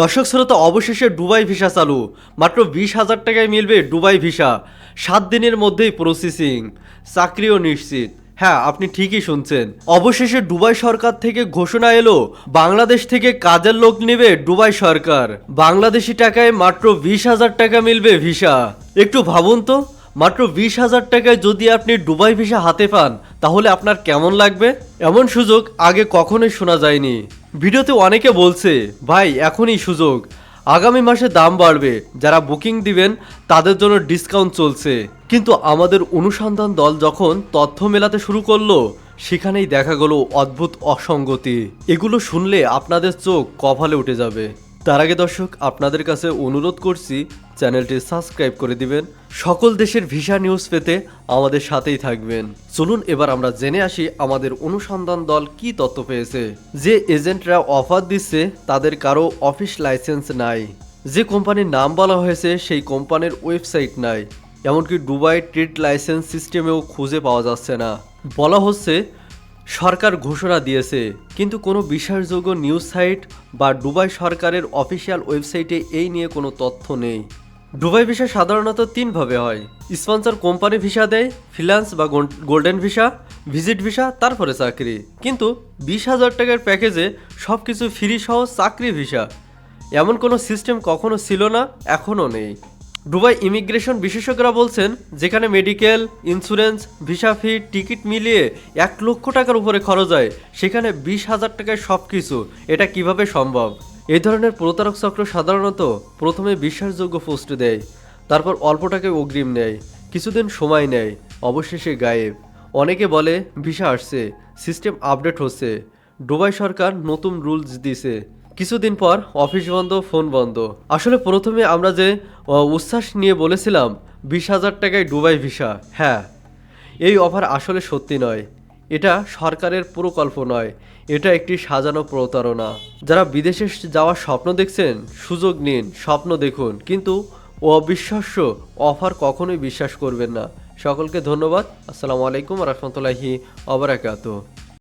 দর্শক শ্রোতা, অবশেষে দুবাই ভিসা চালু। মাত্র বিশ হাজার টাকায় মিলবে দুবাই ভিসা। সাত দিনের মধ্যেই প্রসেসিং চাকরিও নিশ্চিত। হ্যাঁ আপনি ঠিকই শুনছেন। অবশেষে দুবাই সরকার থেকে ঘোষণা এলো, বাংলাদেশ থেকে কাজের লোক নেবে দুবাই সরকার। বাংলাদেশি টাকায় মাত্র বিশ হাজার টাকা মিলবে ভিসা। একটু ভাবুন তো মাত্র বিশ হাজার টাকায় যদি আপনি দুবাই ভিসা হাতে পান, তাহলে আপনার কেমন লাগবে? এমন সুযোগ আগে কখনোই শোনা যায়নি। ভিডিওতে অনেকে বলছে, ভাই, এখনই সুযোগ। আগামী মাসে দাম বাড়বে। যারা বুকিং দিবেন, তাদের জন্য ডিসকাউন্ট চলছে। কিন্তু আমাদের অনুসন্ধান দল যখন তথ্য মেলাতে শুরু করল, সেখানেই দেখা গেল অদ্ভুত অসঙ্গতি। এগুলো শুনলে আপনাদের চোখ কভালে উঠে যাবে। তার আগে দর্শক, আপনাদের কাছে অনুরোধ করছি চ্যানেলটি সাবস্ক্রাইব করে দিবেন। সকল দেশের ভিসা নিউজ পেতে আমাদের সাথেই থাকবেন। চলুন এবার আমরা জেনে আসি আমাদের অনুসন্ধান দল কি তথ্য পেয়েছে। যে এজেন্টরা অফার দিচ্ছে, তাদের কারও অফিস লাইসেন্স নাই। যে কোম্পানির নাম বলা হয়েছে, সেই কোম্পানির ওয়েবসাইট নাই। এমনকি দুবাই ট্রেড লাইসেন্স সিস্টেমেও খুঁজে পাওয়া যাচ্ছে না। বলা হচ্ছে সরকার ঘোষণা দিয়েছে, কিন্তু কোনো বিশ্বাসযোগ্য নিউজ সাইট বা দুবাই সরকারের অফিসিয়াল ওয়েবসাইটে এই নিয়ে কোনো তথ্য নেই। দুবাই ভিসা সাধারণত তিনভাবে হয়। স্পন্সর কোম্পানি ভিসা দেয়, ফ্রিল্যান্স বা গোল্ডেন ভিসা, ভিজিট ভিসা, তারপরে চাকরি। কিন্তু বিশ হাজার টাকার প্যাকেজে সব কিছু ফ্রি সহ চাকরি ভিসা। এমন কোনো সিস্টেম কখনো ছিল না, এখনও নেই। দুবাই ইমিগ্রেশন বিশেষজ্ঞরা বলছেন, যেখানে medical, insurance, visa fee, ticket মিলিয়ে এক লক্ষ টাকার উপরে খরচ হয়, সেখানে বিশ হাজার টাকায় সব কিছু এটা কীভাবে সম্ভব? এই ধরনের প্রতারক চক্র সাধারণত প্রথমে বিশ্বাসযোগ্য পোস্ট দেয়, তারপর অল্প টাকায় অগ্রিম নেয়, কিছুদিন সময় নেয়, অবশেষে গায়েব। অনেকে বলে, ভিসা আসছে, সিস্টেম আপডেট হচ্ছে, দুবাই সরকার নতুন রুলস দিছে। কিছুদিন পর অফিস বন্ধ, ফোন বন্ধ। আসলে প্রথমে আমরা যে উচ্ছ্বাস নিয়ে বলেছিলাম, বিশ হাজার টাকায় দুবাই ভিসা হ্যাঁ। এই অফার আসলে সত্যি নয়। এটা সরকারের প্রকল্প নয়। এটা একটি সাজানো প্রতারণা। যারা বিদেশে যাওয়ার স্বপ্ন দেখছেন, সুযোগ নিন, স্বপ্ন দেখুন। কিন্তু অবিশ্বাস্য অফার কখনোই বিশ্বাস করবেন না। সকলকে ধন্যবাদ। আসসালামু আলাইকুম রহমতুল্লাহি অবরাকাত